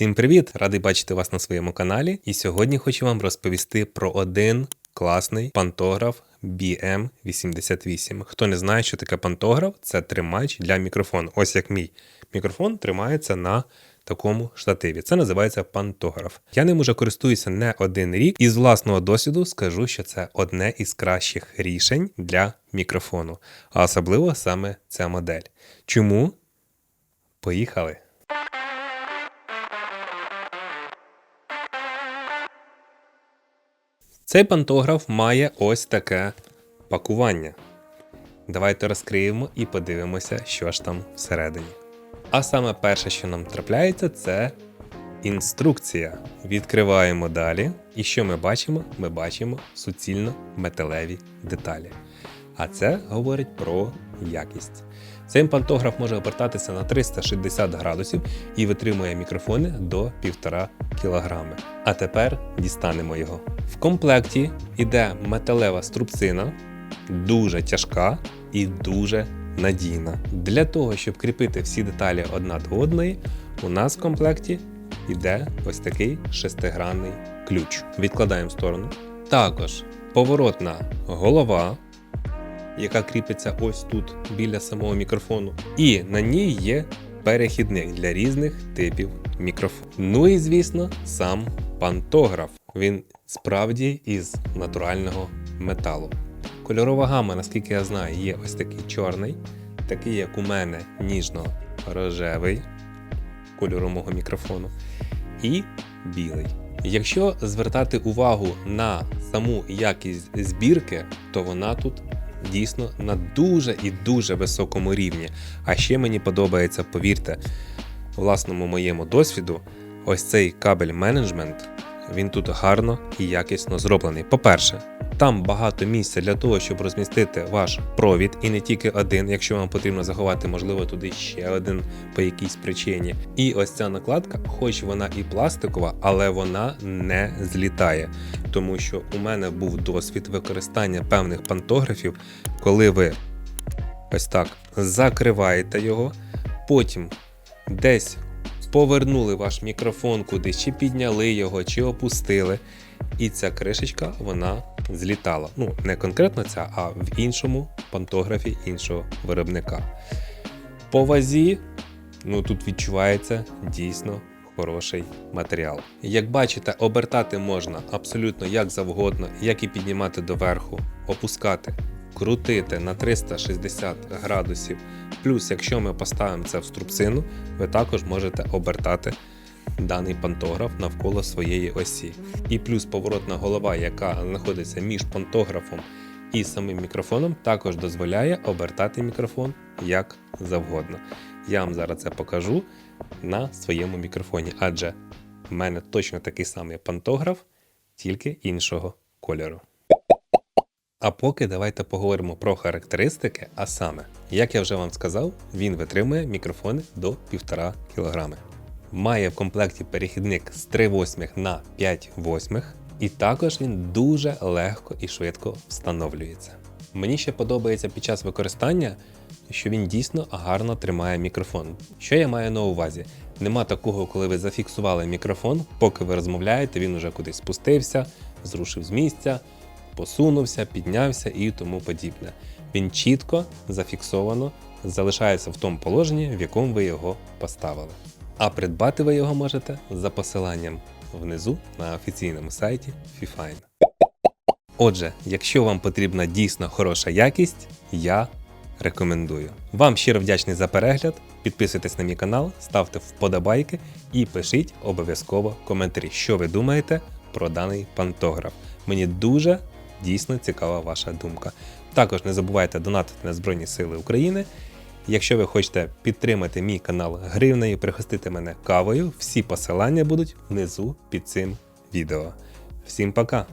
Всім привіт! Радий бачити вас на своєму каналі. І сьогодні хочу вам розповісти про один класний пантограф BM88. Хто не знає, що таке пантограф, це тримач для мікрофону. Ось як мій мікрофон тримається на такому штативі. Це називається пантограф. Я ним уже користуюся не один рік, і з власного досвіду скажу, що це одне із кращих рішень для мікрофону, а особливо саме ця модель. Чому? Поїхали! Цей пантограф має ось таке пакування. Давайте розкриємо і подивимося, що ж там всередині. А саме перше, що нам трапляється, це інструкція. Відкриваємо далі. І що ми бачимо? Ми бачимо суцільно металеві деталі. А це говорить про якість. Цей пантограф може обертатися на 360 градусів і витримує мікрофони до 1,5 кг. А тепер дістанемо його. В комплекті йде металева струбцина, дуже тяжка і дуже надійна. Для того, щоб кріпити всі деталі одна до одної, у нас в комплекті йде ось такий шестигранний ключ. Відкладаємо в сторону. Також поворотна голова яка кріпиться ось тут біля самого мікрофону. І на ній є перехідник для різних типів мікрофону. Ну і звісно, сам пантограф. Він справді із натурального металу. Кольорова гама, наскільки я знаю, є ось такий чорний, такий, як у мене, ніжно-рожевий кольору мого мікрофону, і білий. Якщо звертати увагу на саму якість збірки, то вона тут дійсно на дуже і дуже високому рівні. А ще мені подобається, повірте, власному моєму досвіду, ось цей кабель менеджмент. Він тут гарно і якісно зроблений. По-перше, там багато місця для того, щоб розмістити ваш провід, і не тільки один, якщо вам потрібно заховати, можливо, туди ще один по якійсь причині. І ось ця накладка, хоч вона і пластикова, але вона не злітає. Тому що у мене був досвід використання певних пантографів, коли ви ось так закриваєте його, потім десь повернули ваш мікрофон кудись, чи підняли його, чи опустили. І ця кришечка вона злітала. Ну, не конкретно ця, а в іншому пантографі іншого виробника. По вазі, ну тут відчувається дійсно хороший матеріал. Як бачите, обертати можна абсолютно як завгодно, як і піднімати доверху, опускати, крутити на 360 градусів. Плюс, якщо ми поставимо це в струбцину, ви також можете обертати даний пантограф навколо своєї осі. І плюс поворотна голова, яка знаходиться між пантографом і самим мікрофоном, також дозволяє обертати мікрофон як завгодно. Я вам зараз це покажу на своєму мікрофоні, адже в мене точно такий самий пантограф, тільки іншого кольору. А поки давайте поговоримо про характеристики, а саме, як я вже вам сказав, він витримує мікрофони до 1,5 кг. Має в комплекті перехідник з 3,8 на 5,8, і також він дуже легко і швидко встановлюється. Мені ще подобається під час використання, що він дійсно гарно тримає мікрофон. Що я маю на увазі? Нема такого, коли ви зафіксували мікрофон, поки ви розмовляєте, він уже кудись спустився, зрушив з місця, посунувся, піднявся і тому подібне. Він чітко зафіксовано залишається в тому положенні, в якому ви його поставили. А придбати ви його можете за посиланням внизу на офіційному сайті Fifine. Отже, якщо вам потрібна дійсно хороша якість, я рекомендую. Вам щиро вдячний за перегляд. Підписуйтесь на мій канал, ставте вподобайки і пишіть обов'язково коментарі, що ви думаєте про даний пантограф. Мені дуже дійсно цікава ваша думка. Також не забувайте донатити на Збройні Сили України. Якщо ви хочете підтримати мій канал гривнею, прихистити мене кавою, всі посилання будуть внизу під цим відео. Всім пока!